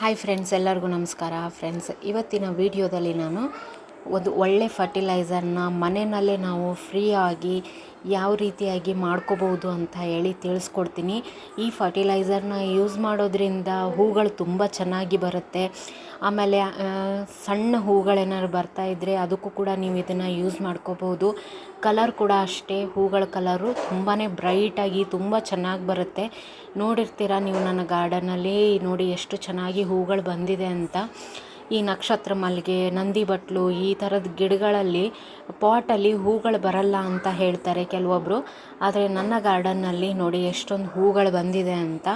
Hi friends ಎಲ್ಲರಿಗೂ ನಮಸ್ಕಾರ. Friends ಇವತ್ತಿನ ವಿಡಿಯೋದಲ್ಲಿ ನಾನು ಒಂದು ಒಳ್ಳೆ ಫರ್ಟಿಲೈಸರ್ನ ಮನೆಯಲ್ಲೇ ನಾವು ಫ್ರೀಯಾಗಿ ಯಾವ ರೀತಿಯಾಗಿ ಮಾಡ್ಕೋಬೋದು ಅಂತ ಹೇಳಿ ತಿಳಿಸ್ಕೊಡ್ತೀನಿ. ಈ ಫರ್ಟಿಲೈಸರ್ನ ಯೂಸ್ ಮಾಡೋದ್ರಿಂದ ಹೂಗಳು ತುಂಬ ಚೆನ್ನಾಗಿ ಬರುತ್ತೆ. ಆಮೇಲೆ ಸಣ್ಣ ಹೂಗಳೇನಾದ್ರು ಬರ್ತಾ ಇದ್ದರೆ ಅದಕ್ಕೂ ಕೂಡ ನೀವು ಇದನ್ನು ಯೂಸ್ ಮಾಡ್ಕೋಬೋದು ಕಲರ್ ಕೂಡ ಅಷ್ಟೇ, ಹೂಗಳ ಕಲರು ತುಂಬಾ ಬ್ರೈಟಾಗಿ ತುಂಬ ಚೆನ್ನಾಗಿ ಬರುತ್ತೆ. ನೋಡಿರ್ತೀರ ನೀವು ನನ್ನ ಗಾರ್ಡನಲ್ಲಿ ನೋಡಿ ಎಷ್ಟು ಚೆನ್ನಾಗಿ ಹೂಗಳು ಬಂದಿದೆ ಅಂತ. ಈ ನಕ್ಷತ್ರ ಮಲ್ಲಿಗೆ, ನಂದಿ ಬಟ್ಲು, ಈ ಥರದ ಗಿಡಗಳಲ್ಲಿ ಪಾಟಲ್ಲಿ ಹೂಗಳು ಬರಲ್ಲ ಅಂತ ಹೇಳ್ತಾರೆ ಕೆಲವೊಬ್ಬರು ಆದರೆ ನನ್ನ ಗಾರ್ಡನ್ನಲ್ಲಿ ನೋಡಿ ಎಷ್ಟೊಂದು ಹೂಗಳು ಬಂದಿದೆ ಅಂತ.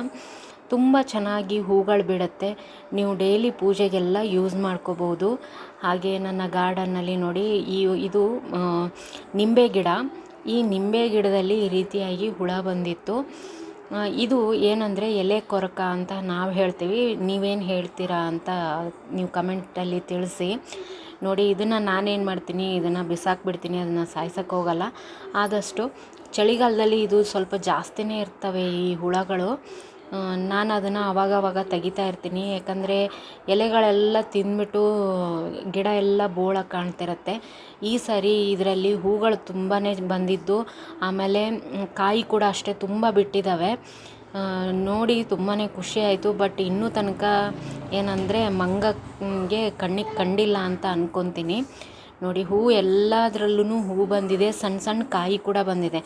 ತುಂಬ ಚೆನ್ನಾಗಿ ಹೂಗಳು ಬಿಡುತ್ತೆ. ನೀವು ಡೈಲಿ ಪೂಜೆಗೆಲ್ಲ ಯೂಸ್ ಮಾಡ್ಕೋಬೋದು. ಹಾಗೆ ನನ್ನ ಗಾರ್ಡನ್ನಲ್ಲಿ ನೋಡಿ ಈ ಇದು ನಿಂಬೆ ಗಿಡ. ಈ ನಿಂಬೆ ಗಿಡದಲ್ಲಿ ಈ ರೀತಿಯಾಗಿ ಹುಳ ಬಂದಿತ್ತು. ಇದು ಏನಂದರೆ ಎಲೆ ಕೊರಕ ಅಂತ ನಾವು ಹೇಳ್ತೀವಿ. ನೀವೇನು ಹೇಳ್ತೀರಾ ಅಂತ ನೀವು ಕಮೆಂಟಲ್ಲಿ ತಿಳಿಸಿ. ನೋಡಿ, ಇದನ್ನು ನಾನೇನು ಮಾಡ್ತೀನಿ, ಇದನ್ನು ಬಿಸಾಕ್ಬಿಡ್ತೀನಿ, ಅದನ್ನು ಸಾಯ್ಸಕ್ಕೆ ಹೋಗಲ್ಲ. ಆದಷ್ಟು ಚಳಿಗಾಲದಲ್ಲಿ ಇದು ಸ್ವಲ್ಪ ಜಾಸ್ತಿನೇ ಇರ್ತವೆ ಈ ಹುಳಗಳು. ನಾನು ಅದನ್ನು ಅವಾಗವಾಗ ತೆಗಿತಾ ಇರ್ತೀನಿ. ಯಾಕಂದರೆ ಎಲೆಗಳೆಲ್ಲ ತಿಂದ್ಬಿಟ್ಟು ಗಿಡ ಎಲ್ಲ ಬೋಳ ಕಾಣ್ತಿರತ್ತೆ. ಈ ಸರಿ ಇದರಲ್ಲಿ ಹೂಗಳು ತುಂಬಾ ಬಂದಿದ್ದು. ಆಮೇಲೆ ಕಾಯಿ ಕೂಡ ಅಷ್ಟೇ ತುಂಬ ಬಿಟ್ಟಿದ್ದಾವೆ ನೋಡಿ ತುಂಬಾ ಖುಷಿ ಆಯಿತು. ಬಟ್ ಇನ್ನೂ ತನಕ ಏನಂದರೆ ಮಂಗಗೆ ಕಣ್ಣಿಗೆ ಕಂಡಿಲ್ಲ ಅಂತ ಅಂದ್ಕೊತೀನಿ ನೋಡಿ, ಹೂ ಎಲ್ಲದರಲ್ಲೂ ಹೂ ಬಂದಿದೆ. ಸಣ್ಣ ಸಣ್ಣ ಕಾಯಿ ಕೂಡ ಬಂದಿದೆ.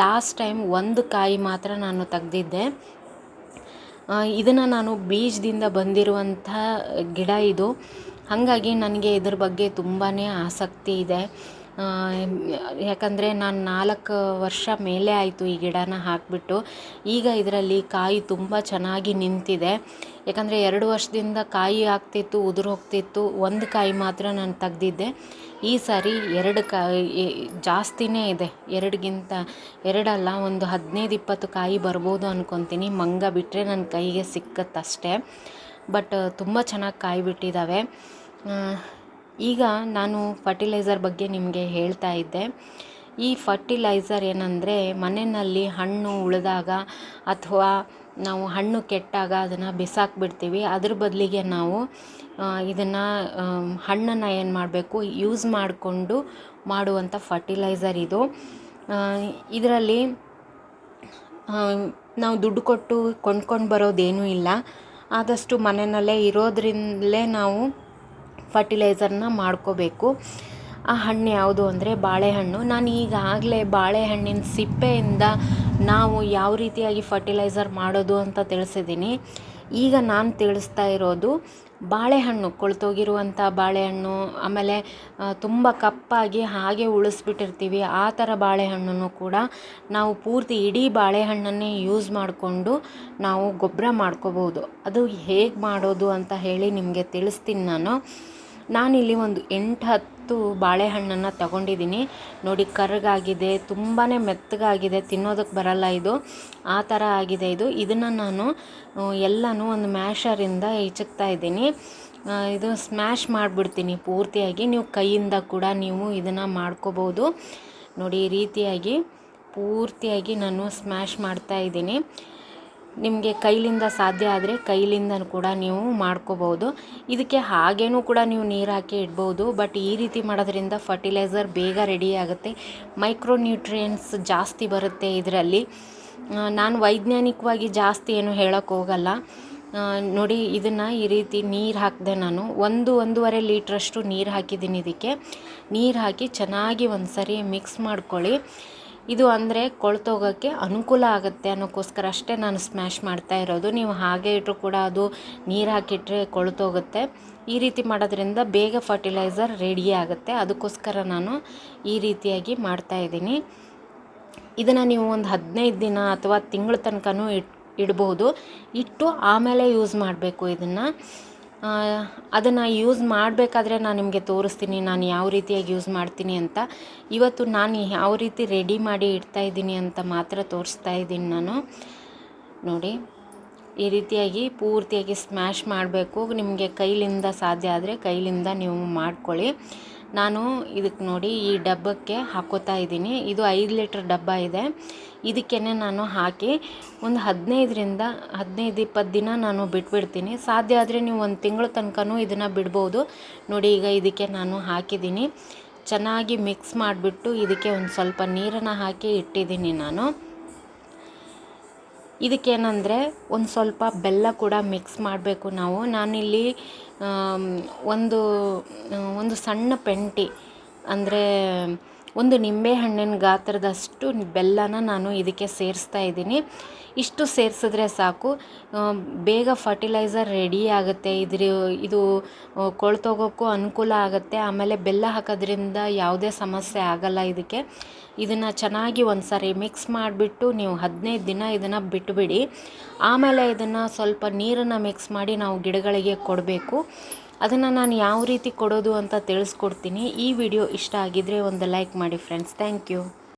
ಲಾಸ್ಟ್ ಟೈಮ್ ಒಂದು ಕಾಯಿ ಮಾತ್ರ ನಾನು ತೆಗ್ದಿದ್ದೆ. ಇದನ್ನು ನಾನು ಬೀಜದಿಂದ ಬಂದಿರುವಂಥ ಗಿಡ ಇದು. ಹಾಗಾಗಿ ನನಗೆ ಇದ್ರ ಬಗ್ಗೆ ತುಂಬಾ ಆಸಕ್ತಿ ಇದೆ. ಯಾಕಂದರೆ ನಾನು ನಾಲ್ಕು ವರ್ಷ ಮೇಲೆ ಆಯಿತು ಈ ಗಿಡನ ಹಾಕಿಬಿಟ್ಟು. ಈಗ ಇದರಲ್ಲಿ ಕಾಯಿ ತುಂಬ ಚೆನ್ನಾಗಿ ನಿಂತಿದೆ. ಯಾಕಂದರೆ ಎರಡು ವರ್ಷದಿಂದ ಕಾಯಿ ಆಗ್ತಿತ್ತು, ಉದುರು ಹೋಗ್ತಿತ್ತು. ಒಂದು ಕಾಯಿ ಮಾತ್ರ ನಾನು ತೆಗ್ದಿದ್ದೆ. ಈ ಸಾರಿ ಎರಡು ಕಾಯಿ ಜಾಸ್ತಿನೇ ಇದೆ. ಎರಡಿಗಿಂತ ಎರಡಲ್ಲ, ಒಂದು ಹದಿನೈದು ಇಪ್ಪತ್ತು ಕಾಯಿ ಬರ್ಬೋದು ಅಂದ್ಕೊತೀನಿ ಮಂಗ ಬಿಟ್ಟರೆ ನನ್ನ ಕೈಗೆ ಸಿಕ್ಕತ್ತಷ್ಟೇ. ಬಟ್, ತುಂಬ ಚೆನ್ನಾಗಿ ಕಾಯಿ ಬಿಟ್ಟಿದ್ದಾವೆ ಈಗ ನಾನು ಫರ್ಟಿಲೈಸರ್ ಬಗ್ಗೆ ನಿಮಗೆ ಹೇಳ್ತಾ ಇದ್ದೆ. ಈ ಫರ್ಟಿಲೈಸರ್ ಏನಂದರೆ ಮನೆಯಲ್ಲಿ ಹಣ್ಣು ಉಳಿದಾಗ ಅಥವಾ ನಾವು ಹಣ್ಣು ಕೆಟ್ಟಾಗ ಅದನ್ನು ಬಿಸಾಕ್ಬಿಡ್ತೀವಿ. ಅದ್ರ ಬದಲಿಗೆ ನಾವು ಇದನ್ನು ಹಣ್ಣನ್ನು ಏನು ಮಾಡಬೇಕು ಯೂಸ್ ಮಾಡಿಕೊಂಡು ಮಾಡುವಂಥ ಫರ್ಟಿಲೈಸರ್ ಇದು. ಇದರಲ್ಲಿ ನಾವು ದುಡ್ಡು ಕೊಟ್ಟು ಕೊಂಡ್ಕೊಂಡು ಬರೋದೇನೂ ಇಲ್ಲ. ಆದಷ್ಟು ಮನೆಯಲ್ಲೇ ಇರೋದ್ರಿಂದಲೇ ನಾವು ಫರ್ಟಿಲೈಸರ್ನ ಮಾಡ್ಕೋಬೇಕು. ಆ ಹಣ್ಣು ಯಾವುದು ಅಂದರೆ ಬಾಳೆಹಣ್ಣು. ನಾನು ಈಗಾಗಲೇ ಬಾಳೆಹಣ್ಣಿನ ಸಿಪ್ಪೆಯಿಂದ ನಾವು ಯಾವ ರೀತಿಯಾಗಿ ಫರ್ಟಿಲೈಸರ್ ಮಾಡೋದು ಅಂತ ತಿಳಿಸಿದ್ದೀನಿ. ಈಗ ನಾನು ತಿಳಿಸ್ತಾ ಇರೋದು ಬಾಳೆಹಣ್ಣು, ಕೊಳ್ತೋಗಿರುವಂಥ ಬಾಳೆಹಣ್ಣು, ಆಮೇಲೆ ತುಂಬ ಕಪ್ಪಾಗಿ ಹಾಗೆ ಉಳಿಸ್ಬಿಟ್ಟಿರ್ತೀವಿ. ಆ ಥರ ಬಾಳೆಹಣ್ಣನ್ನು ಕೂಡ ನಾವು ಪೂರ್ತಿ ಇಡೀ ಬಾಳೆಹಣ್ಣನ್ನೇ ಯೂಸ್ ಮಾಡಿಕೊಂಡು ನಾವು ಗೊಬ್ಬರ ಮಾಡ್ಕೋಬೋದು ಅದು ಹೇಗೆ ಮಾಡೋದು ಅಂತ ಹೇಳಿ ನಿಮಗೆ ತಿಳಿಸ್ತೀನಿ ನಾನು. ನಾನಿಲ್ಲಿ ಒಂದು ಎಂಟು ಹತ್ತು ಬಾಳೆಹಣ್ಣನ್ನು ತಗೊಂಡಿದ್ದೀನಿ. ನೋಡಿ, ಕರ್ಗಾಗಿದೆ ತುಂಬಾ ಮೆತ್ತಗಾಗಿದೆ, ತಿನ್ನೋದಕ್ಕೆ ಬರಲ್ಲ ಇದು. ಆ ಥರ ಆಗಿದೆ ಇದು. ಇದನ್ನು ನಾನು ಎಲ್ಲನೂ ಒಂದು ಮ್ಯಾಶರಿಂದ ಇಚಕ್ತಾ ಇದ್ದೀನಿ. ಇದು ಸ್ಮ್ಯಾಶ್ ಮಾಡಿಬಿಡ್ತೀನಿ ಪೂರ್ತಿಯಾಗಿ. ನೀವು ಕೈಯಿಂದ ಕೂಡ ನೀವು ಇದನ್ನು ಮಾಡ್ಕೋಬೋದು. ನೋಡಿ, ಈ ರೀತಿಯಾಗಿ ಪೂರ್ತಿಯಾಗಿ ನಾನು ಸ್ಮ್ಯಾಶ್ ಮಾಡ್ತಾ ಇದ್ದೀನಿ. ನಿಮಗೆ ಕೈಲಿಂದ ಸಾಧ್ಯ ಆದರೆ ಕೈಲಿಂದ ಕೂಡ ನೀವು ಮಾಡ್ಕೋಬೋದು ಇದಕ್ಕೆ ಹಾಗೇನೂ ಕೂಡ ನೀವು ನೀರು ಹಾಕಿ ಇಡ್ಬೋದು. ಬಟ್ ಈ ರೀತಿ ಮಾಡೋದ್ರಿಂದ ಫರ್ಟಿಲೈಸರ್ ಬೇಗ ರೆಡಿ ಆಗುತ್ತೆ. ಮೈಕ್ರೋ ನ್ಯೂಟ್ರಿಯೆಂಟ್ಸ್ ಜಾಸ್ತಿ ಬರುತ್ತೆ ಇದರಲ್ಲಿ. ನಾನು ವೈಜ್ಞಾನಿಕವಾಗಿ ಜಾಸ್ತಿ ಏನು ಹೇಳೋಕ್ಕೆ ಹೋಗಲ್ಲ. ನೋಡಿ ಇದನ್ನು ಈ ರೀತಿ ನೀರು ಹಾಕಿದೆ ನಾನು. ಒಂದು ಒಂದೂವರೆ ಲೀಟ್ರಷ್ಟು ನೀರು ಹಾಕಿದ್ದೀನಿ ಇದಕ್ಕೆ. ನೀರು ಹಾಕಿ ಚೆನ್ನಾಗಿ ಒಂದು ಸರಿ ಮಿಕ್ಸ್ ಮಾಡ್ಕೊಳ್ಳಿ. ಇದು ಅಂದರೆ ಕೊಳ್ತೋಗೋಕ್ಕೆ ಅನುಕೂಲ ಆಗುತ್ತೆ ಅನ್ನೋಕ್ಕೋಸ್ಕರ ಅಷ್ಟೇ ನಾನು ಸ್ಮ್ಯಾಶ್ ಮಾಡ್ತಾ ಇರೋದು. ನೀವು ಹಾಗೆ ಇಟ್ಟರು ಕೂಡ ಅದು ನೀರು ಹಾಕಿಟ್ರೆ ಕೊಳ್ತೋಗುತ್ತೆ. ಈ ರೀತಿ ಮಾಡೋದ್ರಿಂದ ಬೇಗ ಫರ್ಟಿಲೈಸರ್ ರೆಡಿ ಆಗುತ್ತೆ. ಅದಕ್ಕೋಸ್ಕರ ನಾನು ಈ ರೀತಿಯಾಗಿ ಮಾಡ್ತಾ ಇದ್ದೀನಿ. ಇದನ್ನು ನೀವು ಒಂದು ಹದಿನೈದು ದಿನ ಅಥವಾ ತಿಂಗಳ ತನಕನೂ ಇಟ್, ಇಡ್ಬೋದು. ಇಟ್ಟು ಆಮೇಲೆ ಯೂಸ್ ಮಾಡಬೇಕು ಇದನ್ನು. ಅದನ್ನು ಯೂಸ್ ಮಾಡಬೇಕಾದ್ರೆ ನಾನು ನಿಮಗೆ ತೋರಿಸ್ತೀನಿ, ನಾನು ಯಾವ ರೀತಿಯಾಗಿ ಯೂಸ್ ಮಾಡ್ತೀನಿ ಅಂತ. ಇವತ್ತು ನಾನು ಯಾವ ರೀತಿ ರೆಡಿ ಮಾಡಿ ಇಡ್ತಾ ಇದ್ದೀನಿ ಅಂತ ಮಾತ್ರ ತೋರಿಸ್ತಾ ಇದ್ದೀನಿ ನಾನು. ನೋಡಿ, ಈ ರೀತಿಯಾಗಿ ಪೂರ್ತಿಯಾಗಿ ಸ್ಮ್ಯಾಶ್ ಮಾಡಬೇಕು. ನಿಮಗೆ ಕೈಲಿಂದ ಸಾಧ್ಯ ಆದರೆ ಕೈಲಿಂದ ನೀವು ಮಾಡ್ಕೊಳ್ಳಿ. ನಾನು ಇದಕ್ಕೆ ನೋಡಿ ಈ ಡಬ್ಬಕ್ಕೆ ಹಾಕೋತಾ ಇದ್ದೀನಿ. ಇದು ಐದು ಲೀಟ್ರ್ ಡಬ್ಬ ಇದೆ. ಇದಕ್ಕೇ ನಾನು ಹಾಕಿ ಒಂದು ಹದಿನೈದರಿಂದ ಹದಿನೈದು ಇಪ್ಪತ್ತು ದಿನ ನಾನು ಬಿಟ್ಬಿಡ್ತೀನಿ. ಸಾಧ್ಯ ಆದರೆ ನೀವು ಒಂದು ತಿಂಗಳ ತನಕನೂ ಇದನ್ನು ಬಿಡ್ಬೋದು. ನೋಡಿ, ಈಗ ಇದಕ್ಕೆ ನಾನು ಹಾಕಿದ್ದೀನಿ. ಚೆನ್ನಾಗಿ ಮಿಕ್ಸ್ ಮಾಡಿಬಿಟ್ಟು ಇದಕ್ಕೆ ಒಂದು ಸ್ವಲ್ಪ ನೀರನ್ನು ಹಾಕಿ ಇಟ್ಟಿದ್ದೀನಿ ನಾನು. ಇದಕ್ಕೇನೆಂದರೆ ಒಂದು ಸ್ವಲ್ಪ ಬೆಲ್ಲ ಕೂಡ ಮಿಕ್ಸ್ ಮಾಡಬೇಕು ನಾವು. ನಾನಿಲ್ಲಿ ಒಂದು ಒಂದು ಸಣ್ಣ ಪೆಂಟಿ ಅಂದರೆ ಒಂದು ನಿಂಬೆಹಣ್ಣಿನ ಗಾತ್ರದಷ್ಟು ಬೆಲ್ಲನ ನಾನು ಇದಕ್ಕೆ ಸೇರಿಸ್ತಾ ಇದ್ದೀನಿ. ಇಷ್ಟು ಸೇರಿಸಿದ್ರೆ ಸಾಕು. ಬೇಗ ಫರ್ಟಿಲೈಸರ್ ರೆಡಿ ಆಗುತ್ತೆ. ಇದ್ರ, ಇದು ಕೊಳ್ತೋಗೋಕ್ಕೂ ಅನುಕೂಲ ಆಗುತ್ತೆ. ಆಮೇಲೆ ಬೆಲ್ಲ ಹಾಕೋದ್ರಿಂದ ಯಾವುದೇ ಸಮಸ್ಯೆ ಆಗಲ್ಲ ಇದಕ್ಕೆ. ಇದನ್ನು ಚೆನ್ನಾಗಿ ಒಂದು ಸಾರಿ ಮಿಕ್ಸ್ ಮಾಡಿಬಿಟ್ಟು ನೀವು ಹದಿನೈದು ದಿನ ಇದನ್ನು ಬಿಟ್ಟುಬಿಡಿ ಆಮೇಲೆ ಇದನ್ನು ಸ್ವಲ್ಪ ನೀರನ್ನು ಮಿಕ್ಸ್ ಮಾಡಿ ನಾವು ಗಿಡಗಳಿಗೆ ಕೊಡಬೇಕು. ಅದನ್ನು ನಾನು ಯಾವ ರೀತಿ ಕೊಡೋದು ಅಂತ ತಿಳಿಸ್ಕೊಡ್ತೀನಿ. ಈ ವಿಡಿಯೋ ಇಷ್ಟ ಆಗಿದ್ದರೆ ಒಂದು ಲೈಕ್ ಮಾಡಿ ಫ್ರೆಂಡ್ಸ್ ಥ್ಯಾಂಕ್ ಯು